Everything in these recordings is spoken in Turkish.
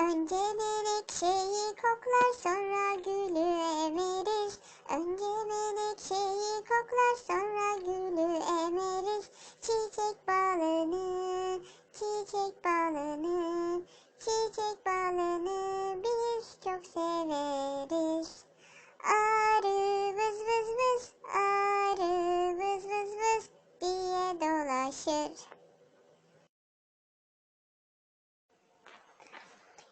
Önce menekşeyi koklar sonra gülü emeriz. Önce menekşeyi koklar sonra gülü emeriz. Çiçek balını, çiçek balını, çiçek balını biz çok severiz. Arı vız vız vız, arı vız vız vız diye dolaşır.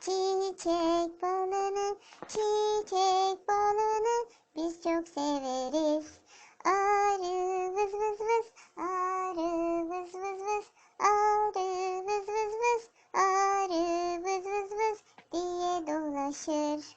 çiçek balını, çiçek balını biz çok severiz. Arı vız vız vız, arı vız vız vız, arı vız vız vız, arı vız vız vız diye dolaşır.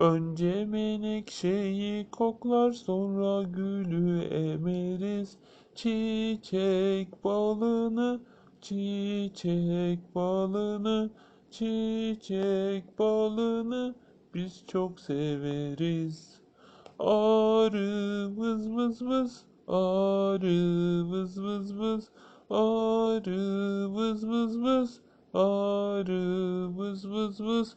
Önce menekşeyi koklar sonra gülü emeriz. Çiçek balını, çiçek balını, çiçek balını biz çok severiz. Arı vız vız vız, arı vız vız vız, arı vız vız vız, arı vız vız vız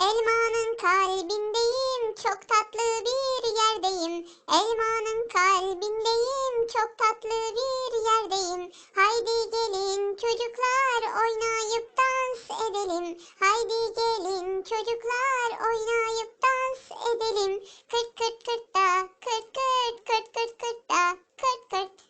Elmanın kalbindeyim çok tatlı bir yerdeyim. Elmanın kalbindeyim, çok tatlı bir yerdeyim. Haydi gelin çocuklar oynayıp dans edelim. Haydi gelin çocuklar oynayıp dans edelim. Kırt kırt kırt da, kırt kırt kırt kırt kırt da, kırt kırt.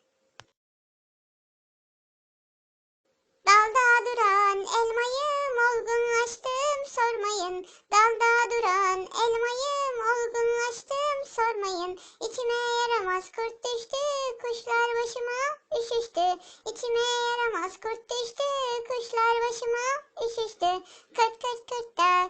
Dalda duran elmayım olgunlaştım sormayın. Dalda duran elmayım olgunlaştım sormayın. İçime yaramaz kurt düştü kuşlar başıma üşüştü. İçime yaramaz kurt düştü kuşlar başıma üşüştü. Kırt kırt kırt da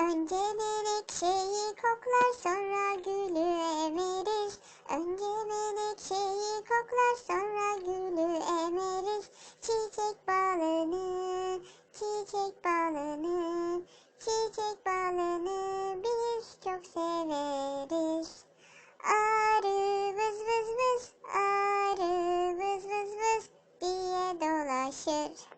Önce menekşeyi koklar sonra gülü emeriz. Önce menekşeyi koklar sonra gülü emeriz. Çiçek balını, çiçek balını, çiçek balını biz çok severiz. Arı vız vız vız, arı vız vız vız diye dolaşır.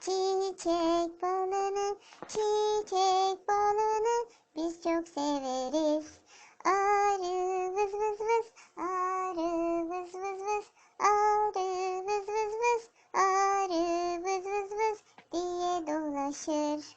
çiçek balını, çiçek balını biz çok severiz. Arı vız vız vız, arı vız vız vız, arı vız vız vız, arı vız vız vız diye dolaşır.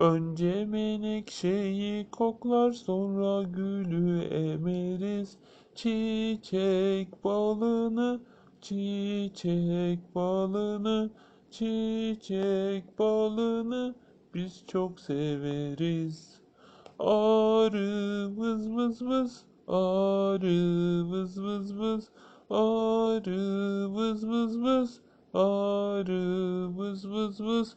Önce menekşeyi koklar sonra gülü emeriz. Çiçek balını, çiçek balını, çiçek balını biz çok severiz. Arı vız vız vız, arı vız vız vız, arı vız vız vız, arı vız vız vız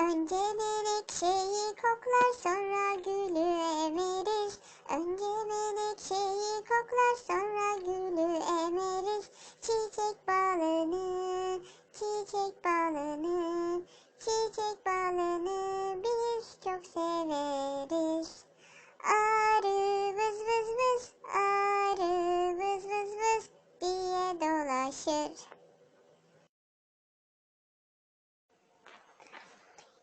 Önce menekşeyi koklar sonra gülü emeriz. Önce menekşeyi koklar sonra gülü emeriz. Çiçek balını, çiçek balını,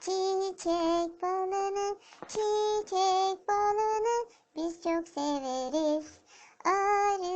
çiçek balını, çiçek balını biz çok severiz. Arı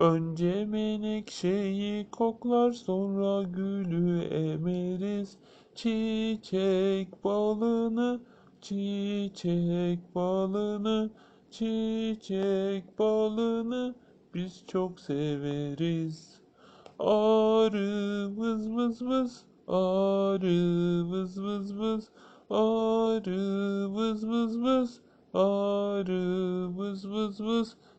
Önce menekşeyi koklar sonra gülü emeriz. Çiçek balını, çiçek balını, çiçek balını biz çok severiz. Arı vız vız vız, arı vız vız vız, arı vız vız vız, arı vız vız vız